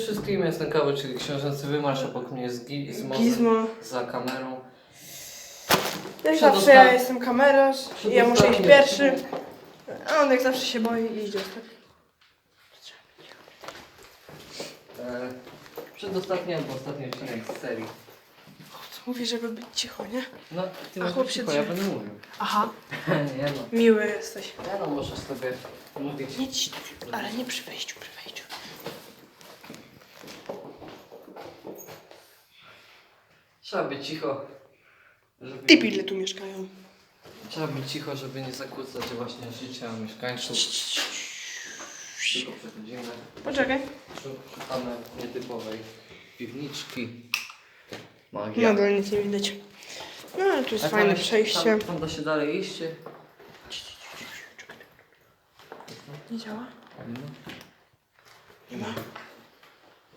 Wszystkim jestem Kawy, czyli książęcy wymarsz, obok mnie jest Gi- Gizmo, Gizmo. za kamerą. Jak Przedosta- zawsze ja jestem kamerarz i ja muszę iść pierwszy. A on jak zawsze się boi i idzie ostatni. E, przedostatni albo ostatni odcinek z serii. Mówi, żeby być cicho, nie? No, ty A masz chłop się cicho, ja drze- będę mówił. Aha, nie no, miły jesteś. nie no, możesz sobie mówić. Nic, ale nie przy wejściu, przy wejściu. Trzeba być cicho. Żeby... Typy ile tu mieszkają. Trzeba być cicho, żeby nie zakłócać właśnie życia mieszkańców. Tylko przechodzimy. Poczekaj. Szukamy nietypowej piwniczki. Magia. Nadal nic nie widać. No ale tu jest A tam fajne jest- przejście. Tam, tam da się dalej iść? Nie działa? Nie ma.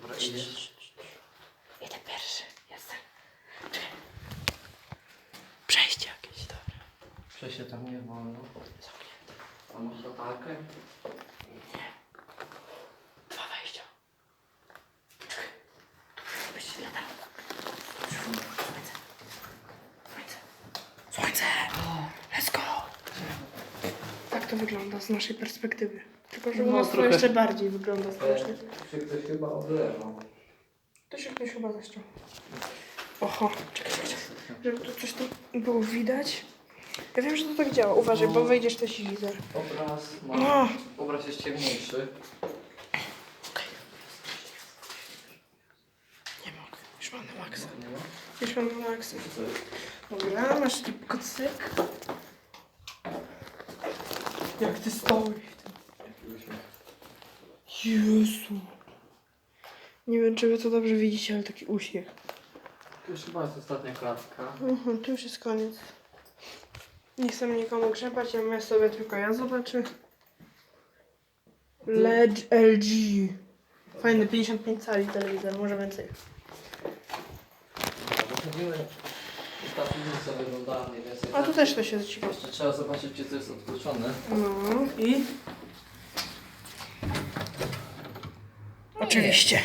Dobra, idziesz. Idę pierwszy, jestem. Czekaj. Przejście jakieś, dobra. Przejście tam nie wolno. A masz latarkę? Dwa wejścia. Czekaj. Tu powinno być latarka. Słońce. Słońce. Słońce! Let's go! Tak to wygląda z naszej perspektywy. Tylko, że u No, nas to trochę. jeszcze bardziej wygląda strasznie. Czy ktoś chyba oblewał? To się ktoś chyba zaszczął. Oho, czekaj, czekaj, czekaj. Żeby tu coś tu było widać. Ja wiem, że to tak działa. Uważaj, bo wejdziesz też i widzę. Obraz ma... No. Obraz jest ciemniejszy. Nie mogę. Już mam na maksa. Nie ma? Już mam na maksa. Dobra, masz tu kocyk. Jak ty tym. Jezu. Nie wiem, czy wy to dobrze widzicie, ale taki uśmiech. To już chyba jest ostatnia klatka. Mhm, to już jest koniec. Nie chcę nikomu grzebać, ja mówię sobie tylko ja zobaczę. LED LG. Fajny 55 cali telewizor, może więcej. Wychodzimy. Ta piwnica wygląda mniej więcej A tak. tu też to się zaciekawi. Jeszcze trzeba zobaczyć, gdzie to jest odkluczone. No i... Oczywiście.